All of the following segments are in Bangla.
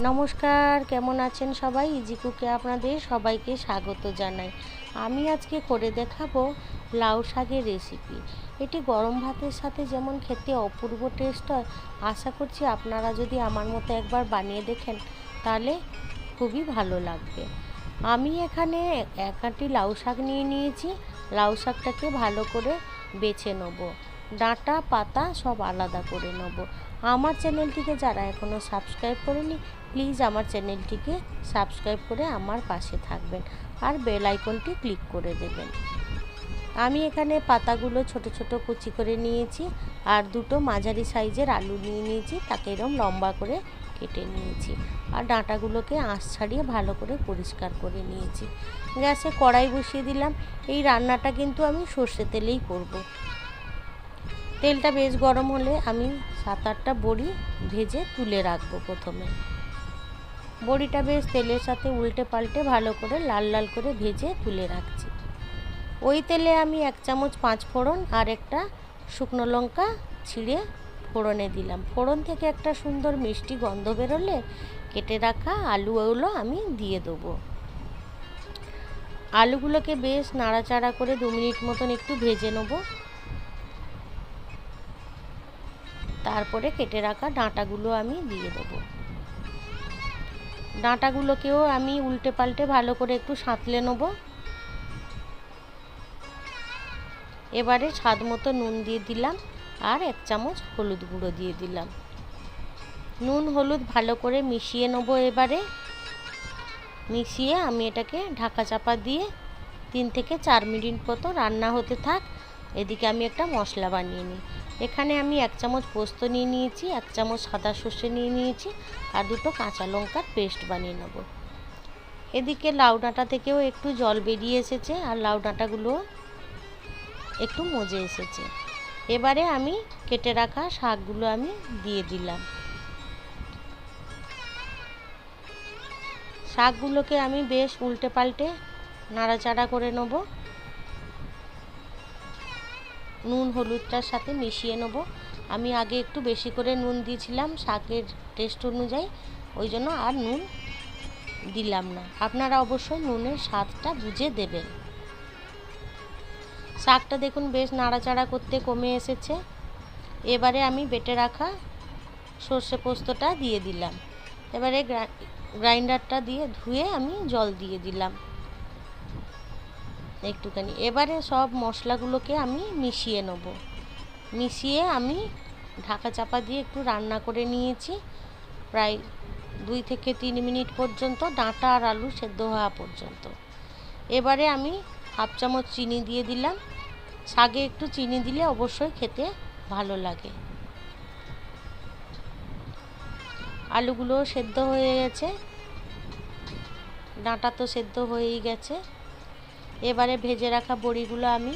নমস্কার, কেমন আছেন সবাই? ইজি কুকে আপনাদের সবাইকে স্বাগত জানাই। আমি আজকে করে দেখাবো লাউ শাকের রেসিপি এটি গরম ভাতের সাথে যেমন খেতে অপূর্ব টেস্ট হয়, আশা করছি আপনারা যদি আমার মতো একবার বানিয়ে দেখেন, তাহলে খুবই ভালো লাগবে। আমি এখানে এক আঁটি লাউ শাক নিয়ে নিয়েছি। লাউ শাকটাকে ভালো করে বেছে নেব। ডাঁটা, পাতা সব আলাদা করে নেব। আমার চ্যানেলটিকে যারা এখনও সাবস্ক্রাইব করেনি প্লিজ আমার চ্যানেলটিকে সাবস্ক্রাইব করে আমার পাশে থাকবেন আর বেল আইকনটি ক্লিক করে দেবেন। আমি এখানে পাতাগুলো ছোট ছোট কুচি করে নিয়েছি আর দুটো মাঝারি সাইজের আলু নিয়ে নিয়েছি, তাকে এরকম লম্বা করে কেটে নিয়েছি আর ডাঁটাগুলোকে আঁশ ছাড়িয়ে ভালো করে পরিষ্কার করে নিয়েছি। গ্যাসে কড়াই বসিয়ে দিলাম, এই রান্নাটা কিন্তু আমি সর্ষে তেলেই করব। তেলটা বেশ গরম হলে আমি সাত আটটা বড়ি ভেজে তুলে রাখব প্রথমে। বড়িটা বেশ তেলের সাথে উল্টে পাল্টে ভালো করে লাল লাল করে ভেজে তুলে রাখছি। ওই তেলে আমি এক চামচ পাঁচ ফোড়ন আর একটা শুকনো লঙ্কা ছিঁড়ে ফোড়নে দিলাম। ফোড়ন থেকে একটা সুন্দর মিষ্টি গন্ধ বেরোলে কেটে রাখা আলুগুলো আমি দিয়ে দেবো। আলুগুলোকে বেশ নাড়াচাড়া করে দু মিনিট মতন একটু ভেজে নেব। তারপরে কেটে রাখা ডাঁটাগুলো আমি দিয়ে দেবো। ডাঁটাগুলোকেও আমি উল্টে পাল্টে ভালো করে একটু সাঁতলে নেব। এবারে স্বাদ মতো নুন দিয়ে দিলাম আর এক চামচ হলুদ গুঁড়ো দিয়ে দিলাম। নুন হলুদ ভালো করে মিশিয়ে নেব এবারে। মিশিয়ে আমি এটাকে ঢাকা চাপা দিয়ে তিন থেকে চার মিনিট মতো রান্না হতে থাক। এদিকে আমি একটা মশলা বানিয়ে নিই। এখানে আমি এক চামচ পোস্ত নিয়ে নিয়েছি, এক চামচ সাদা সর্ষে নিয়ে নিয়েছি আর দুটো কাঁচা লঙ্কার পেস্ট বানিয়ে নেব। এদিকে লাউ ডাঁটা থেকেও একটু জল বেরিয়ে এসেছে আর লাউ ডাঁটাগুলো একটু মজে এসেছে। এবারে আমি কেটে রাখা শাকগুলো আমি দিয়ে দিলাম। শাকগুলোকে আমি বেশ উল্টে পাল্টে নাড়াচাড়া করে নেব। নুন হলুদটার সাথে মিশিয়ে নেব। আমি আগে একটু বেশি করে নুন দিয়েছিলাম, শাকের টেস্ট অনুযায়ী। ওই জন্য আর নুন দিলাম না। আপনারা অবশ্যই নুনের স্বাদটা বুঝে দেবেন। শাকটা দেখুন বেশ নাড়াচাড়া করতে কমে এসেছে। এবারে আমি বেটে রাখা সর্ষে পোস্তটা দিয়ে দিলাম। এবারে গ্রাইন্ডারটা দিয়ে ধুয়ে আমি জল দিয়ে দিলাম। একটুখানি। এবারে সব মশলাগুলোকে আমি মিশিয়ে নেব। মিশিয়ে আমি ঢাকা চাপা দিয়ে একটু রান্না করে নিয়েছি। প্রায় দুই থেকে তিন মিনিট পর্যন্ত, ডাঁটা আর আলু সেদ্ধ হওয়া পর্যন্ত। এবারে আমি হাফ চামচ চিনি দিয়ে দিলাম। শাগে একটু চিনি দিলে অবশ্যই খেতে ভালো লাগে। আলুগুলো সেদ্ধ হয়ে গেছে। ডাঁটা তো সেদ্ধ হয়েই গেছে। এবারে ভেজে রাখা বড়িগুলো আমি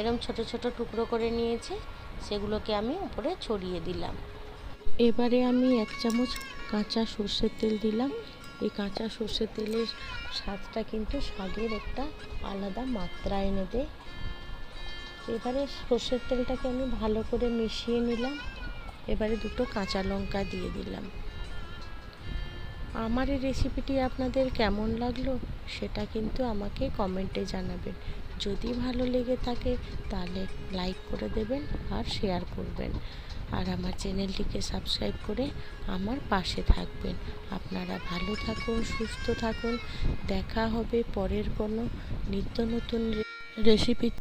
এরম ছোট ছোট টুকরো করে নিয়েছি, সেগুলোকে আমি উপরে ছড়িয়ে দিলাম। এবারে আমি এক চামচ কাঁচা সর্ষের তেল দিলাম। এই কাঁচা সর্ষের তেলের স্বাদটা কিন্তু শাকের একটা আলাদা মাত্রা এনে দেয়। এবারে সর্ষের তেলটাকে আমি ভালো করে মিশিয়ে নিলাম। এবারে দুটো কাঁচা লঙ্কা দিয়ে দিলাম। আমার এই রেসিপিটি আপনাদের কেমন লাগল সেটা কিন্তু আমাকে কমেন্টে জানাবেন। যদি ভালো লেগে থাকে তাহলে লাইক করে দেবেন আর শেয়ার করবেন। আর আমার চ্যানেলটিকে সাবস্ক্রাইব করে আমার পাশে থাকবেন। আপনারা ভালো থাকুন, সুস্থ থাকুন। দেখা হবে পরের কোনো নিত্য নতুন রেসিপি